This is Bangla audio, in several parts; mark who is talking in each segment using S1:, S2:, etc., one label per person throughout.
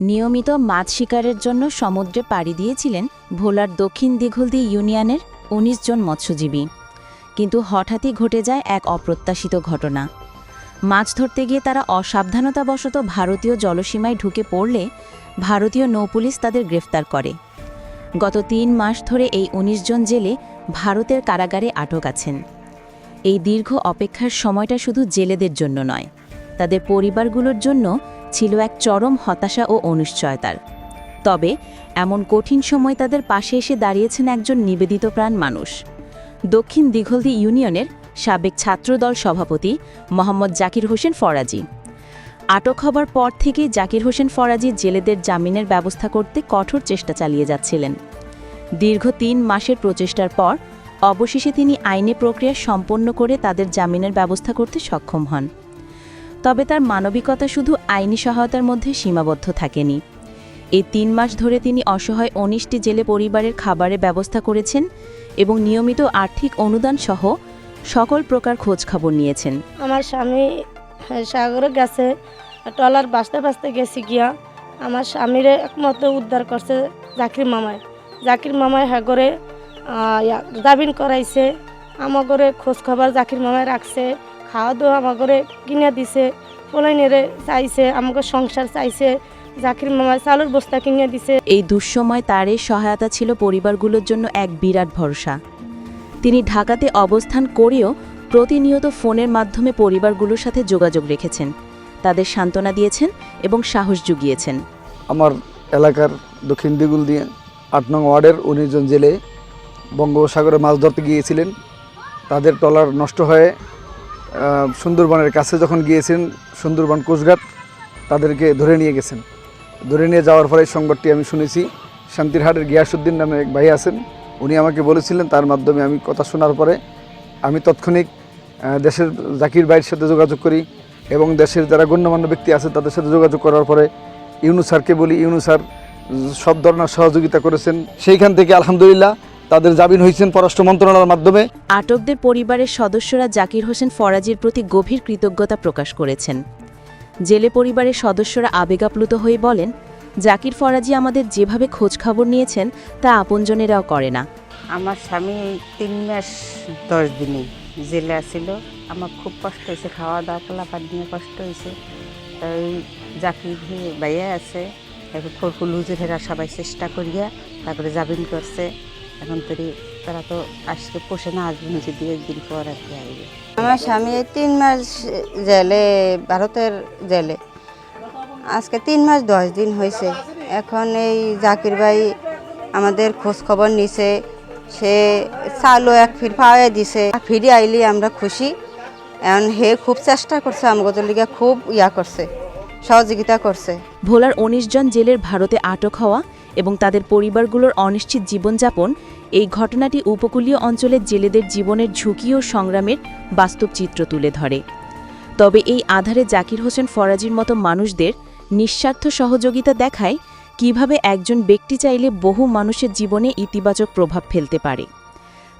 S1: নিয়মিত মাছ শিকারের জন্য সমুদ্রে পাড়ি দিয়েছিলেন ভোলার দক্ষিণ দিঘলদি ইউনিয়নের ১৯ জন মৎস্যজীবী। কিন্তু হঠাৎই ঘটে যায় এক অপ্রত্যাশিত ঘটনা। মাছ ধরতে গিয়ে তারা অসাবধানতাবশত ভারতীয় জলসীমায় ঢুকে পড়লে ভারতীয় নৌপুলিশ তাদের গ্রেফতার করে। গত তিন মাস ধরে এই ১৯ জন জেলে ভারতের কারাগারে আটক আছেন। এই দীর্ঘ অপেক্ষার সময়টা শুধু জেলেদের জন্য নয়, তাদের পরিবারগুলোর জন্য ছিল এক চরম হতাশা ও অনিশ্চয়তার। তবে এমন কঠিন সময় তাদের পাশে এসে দাঁড়িয়েছেন একজন নিবেদিত প্রাণ মানুষ। দক্ষিণ দিঘলদি ইউনিয়নের সাবেক ছাত্রদল সভাপতি মোহাম্মদ জাকির হোসেন ফরাজি। আটক হবার পর থেকেই জাকির হোসেন ফরাজি জেলেদের জামিনের ব্যবস্থা করতে কঠোর চেষ্টা চালিয়ে যাচ্ছিলেন। দীর্ঘ তিন মাসের প্রচেষ্টার পর অবশেষে তিনি আইনি প্রক্রিয়া সম্পন্ন করে তাদের জামিনের ব্যবস্থা করতে সক্ষম হন। তবে তার মানবিকতা শুধু আইনি সহায়তার মধ্যে সীমাবদ্ধ থাকেনি। এই তিন মাস ধরে তিনি অসহায় উনিশটি জেলে পরিবারের খাবারের ব্যবস্থা করেছেন এবং নিয়মিত আর্থিক অনুদান সহ সকল প্রকার খোঁজ খবর নিয়েছেন।
S2: আমার স্বামী হ্যাঁ, সাগরে গেছে টলার বাঁচতে বাঁচতে গেছি গিয়া আমার স্বামীর একমাত্র উদ্ধার করছে জাকির মামায় জাকির মামায় হাগরে জামিন করাইছে আমাগরে খোঁজ খবর জাকির মামায় রাখছে। খাওয়া দাওয়া আমাগরে কিনে দিছে পোলাইনেরে চাইছে আমাকে সংসার চাইছে জাকির মামায় চালুর বস্তা কিনে দিছে।
S1: এই দুঃসময় তার এই সহায়তা ছিল পরিবারগুলোর জন্য এক বিরাট ভরসা। তিনি ঢাকাতে অবস্থান করেও প্রতিনিয়ত ফোনের মাধ্যমে পরিবারগুলোর সাথে যোগাযোগ রেখেছেন। তাদের সান্ত্বনা দিয়েছেন এবং সাহস জুগিয়েছেন।
S3: আমার এলাকার দক্ষিণ দিগুল দিয়ে আট নং ওয়ার্ডের উনিশজন জেলে বঙ্গোপসাগরে মাছ ধরতে গিয়েছিলেন। তাদের ট্রলার নষ্ট হয়ে সুন্দরবনের কাছে যখন গিয়েছেন, সুন্দরবন কোস্টগার্ড তাদেরকে ধরে নিয়ে গেছেন। ধরে নিয়ে যাওয়ার পরে সংবাদটি আমি শুনেছি। শান্তিরহাটের গিয়াসুদ্দিন নামে এক ভাই আছেন। উনি আমাকে বলেছিলেন, তার মাধ্যমে আমি কথা শোনার পরে আমি তৎক্ষণিক দেশের জাকির ভাইয়ের সাথে যোগাযোগ করি এবং দেশের যারা গণ্যমান্য ব্যক্তি আছে, তাদের সাথে যোগাযোগ করার পরে ইউনু স্যারকে বলি ইউনুসার সব ধরনের সহযোগিতা করেছেন। সেইখান থেকে আলহামদুলিল্লাহ তাদের জামিন হয়েছেন পররাষ্ট্র মন্ত্রণালয়ের মাধ্যমে।
S1: আটকদের পরিবারের সদস্যরা জাকির হোসেন ফরাজির প্রতি গভীর কৃতজ্ঞতা প্রকাশ করেছেন। জেলে পরিবারের সদস্যরা আবেগাপ্লুত হয়ে বলেন জাকির ফরাজি আমাদের যেভাবে খোঁজখবর নিয়েছেন তা আপনজনেরাও করে না।
S4: আমার স্বামী তিন মাস দশ দিনে জেলে আসিল আমার খুব কষ্ট হয়েছে খাওয়া দাওয়া পোলাপাত নিয়ে কষ্ট হয়েছে। তাই জাকির ভাইয়া আছে এখন ফরফুল হুজুরেরা সবাই চেষ্টা করিয়া তারপরে জামিন করছে। এখন তরি তারা তো আজকে পোষে না আসবে যদি একদিন পর আর কি আসবে। আমার স্বামী তিন মাস জেলে ভারতের জেলে। আজকে তিন মাস দশ দিন হয়েছে। এখন এই জাকির ভাই আমাদের খোঁজ খবর নিছে। সে চালও এক ফির পাওয়া দিছে। ফিরে আইলি আমরা খুশি। এখন হে খুব চেষ্টা করছে আমাদের লিগে খুব ইয়া করছে সহযোগিতা করছে।
S1: ভোলার ১৯ জন জেলের ভারতে আটক হওয়া এবং তাদের পরিবারগুলোর অনিশ্চিত জীবনযাপন, এই ঘটনাটি উপকূলীয় অঞ্চলের জেলেদের জীবনের ঝুঁকি ও সংগ্রামের বাস্তব চিত্র তুলে ধরে। তবে এই আধারে জাকির হোসেন ফরাজির মতো মানুষদের নিঃস্বার্থ সহযোগিতা দেখায় কীভাবে একজন ব্যক্তি চাইলে বহু মানুষের জীবনে ইতিবাচক প্রভাব ফেলতে পারে।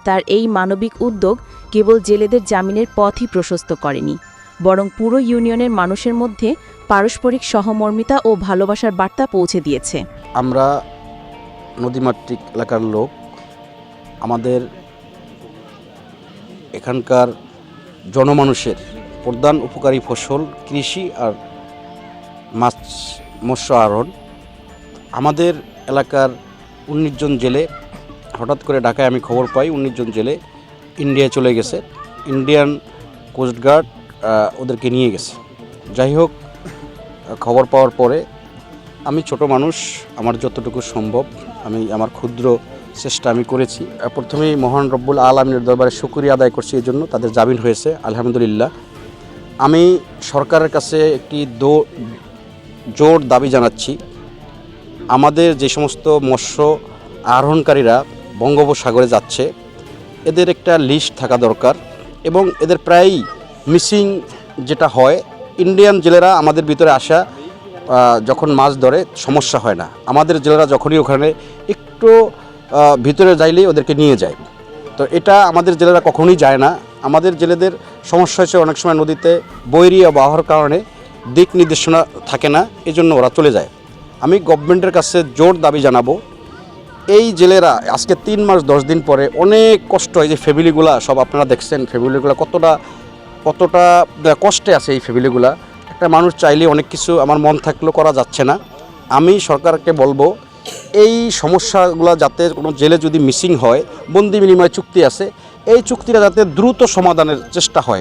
S1: তার এই মানবিক উদ্যোগ কেবল জেলেদের জামিনের পথই প্রশস্ত করেনি, বরং পুরো ইউনিয়নের মানুষের মধ্যে পারস্পরিক সহমর্মিতা ও ভালোবাসার বার্তা পৌঁছে দিয়েছে।
S5: আমরা নদীমাতৃক এলাকার লোক। আমাদের এখানকার জনমানুষের প্রধান উপকারী ফসল কৃষি আর মাছ, মৎস্য আহরণ। আমাদের এলাকার উনিশ জন জেলে, হঠাৎ করে ঢাকায় আমি খবর পাই, উনিশ জন জেলে ইন্ডিয়ায় চলে গেছে। ইন্ডিয়ান কোস্টগার্ড ওদেরকে নিয়ে গেছে। যাই হোক খবর পাওয়ার পরে আমি ছোট মানুষ, আমার যতটুকু সম্ভব, আমি আমার ক্ষুদ্র চেষ্টা আমি করেছি। প্রথমেই মহান রব্বুল আলমিনের দরবারে শুক্রিয়া আদায় করছি, এই জন্য তাদের জামিন হয়েছে, আলহামদুলিল্লাহ। আমি সরকারের কাছে একটি দো, জোর দাবি জানাচ্ছি। আমাদের যে সমস্ত মৎস্য আরোহণকারীরা বঙ্গোপসাগরে যাচ্ছে, এদের একটা লিস্ট থাকা দরকার এবং এদের প্রায়ই মিসিং যেটা হয়, ইন্ডিয়ান জেলেরা আমাদের ভিতরে আসা যখন মাছ ধরে, সমস্যা হয় না। আমাদের জেলেরা যখনই ওখানে একটু ভিতরে যাইলেই ওদেরকে নিয়ে যায়। তো এটা আমাদের জেলেরা কখনোই যায় না। আমাদের জেলেদের সমস্যা হয়েছে অনেক সময় নদীতে বৈরী আবহাওয়ার কারণে দিক নির্দেশনা থাকে না, এজন্য ওরা চলে যায়। আমি গভর্নমেন্টের কাছে জোর দাবি জানাব, এই জেলেরা আজকে তিন মাস, দশ দিন পরে অনেক কষ্ট এই যে ফ্যামিলিগুলা সব আপনারা দেখছেন ফ্যামিলিগুলা কতটা কতটা, কষ্টে আছে এই ফ্যামিলিগুলা একটা মানুষ চাইলে অনেক কিছু আমার মন থাকলেও করা যাচ্ছে না। আমি সরকারকে বলব, এই সমস্যাগুলো যাতে কোনো জেলে যদি মিসিং হয়, বন্দি বিনিময় চুক্তি আছে, এই চুক্তিটা যাতে দ্রুত সমাধানের চেষ্টা হয়।